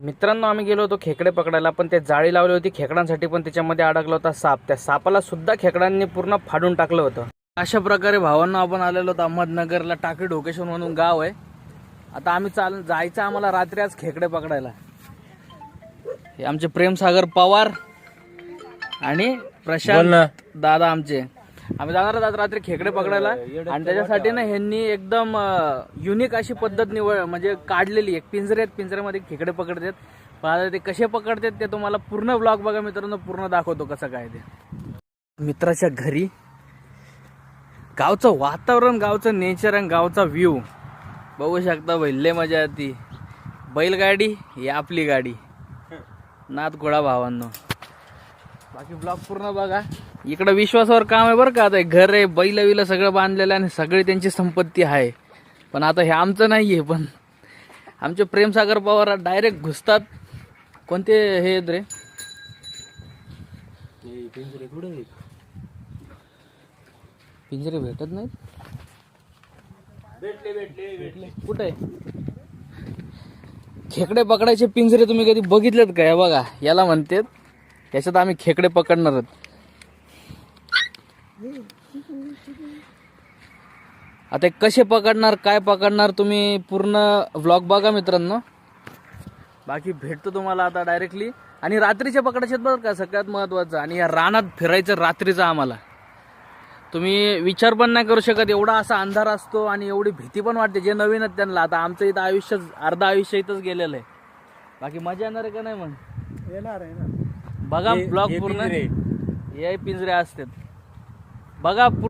मित्रांनो आम्ही गेलो होतो खेकडे पकडायला पण ते जाळी लावली होती. खेकडांसाठी पण त्याच्यामध्ये अडकला होता साप. त्या सापाला सुद्धा खेकडांनी पूर्ण फाडून टाकलं होतं. अशा प्रकारे भावांना आपण आलेलो होतो अहमदनगरला टाकी ढोकेश्वर म्हणून गाव आहे. आता आम्ही चाल जायचं आम्हाला रात्री आज खेकडे पकडायला. हे आमचे प्रेमसागर पवार आणि प्रशांत दादा आमचे. आम्ही जाणार आहोत आज रात्री खेकडे पकडायला. आणि त्याच्यासाठी ना ह्यांनी एकदम युनिक अशी पद्धत निवड म्हणजे काढलेली एक पिंजरे आहेत पिंजऱ्यामध्ये खेकडे पकडतात. पण आता ते कसे पकडतात ते तुम्हाला पूर्ण ब्लॉग बघा मित्रांनो पूर्ण दाखवतो कसं काय ते. मित्राच्या घरी गावचं वातावरण गावचं नेचर आणि गावचा व्ह्यू बघू शकता बैल लय मजा येते. बैलगाडी ही आपली गाडी. नाथ घोडा भावांनो. बाकी ब्लॉग पूर्ण बघा. इकडं विश्वासावर काम आहे बरं का. आता घर आहे बैल विलं सगळं बांधलेलं आहे आणि सगळी त्यांची संपत्ती आहे. पण आता हे आमचं नाही आहे पण आमचे प्रेमसागर पवार डायरेक्ट घुसतात. कोणते हे आहेत रे? पिंजरे भेटत नाहीत? भेटले भेटले भेटले. कुठे? खेकडे पकडायचे पिंजरे तुम्ही कधी बघितलेत का? हे बघा याला म्हणतात याच्यात आम्ही खेकडे पकडणार आहोत आता कसे पकडणार काय पकडणार तुम्ही पूर्ण व्लॉग बघा मित्रांनो. बाकी भेटतो तुम्हाला आता डायरेक्टली आणि रात्रीचे पकडायचे बरं का सगळ्यात महत्वाचं. आणि या रानात फिरायचं रात्रीचं आम्हाला. तुम्ही विचार पण नाही करू शकत एवढा असा अंधार असतो आणि एवढी भीती पण वाटते जे नवीन आहेत त्यांना. आता आमचं इथं आयुष्य अर्ध आयुष्य इथंच गेलेलं आहे. बाकी मजा येणार आहे का नाही मग? येणार येणार. बघा हे- ब्लॉग पूर्ण. हे पिंजरे असतात. बघा पू-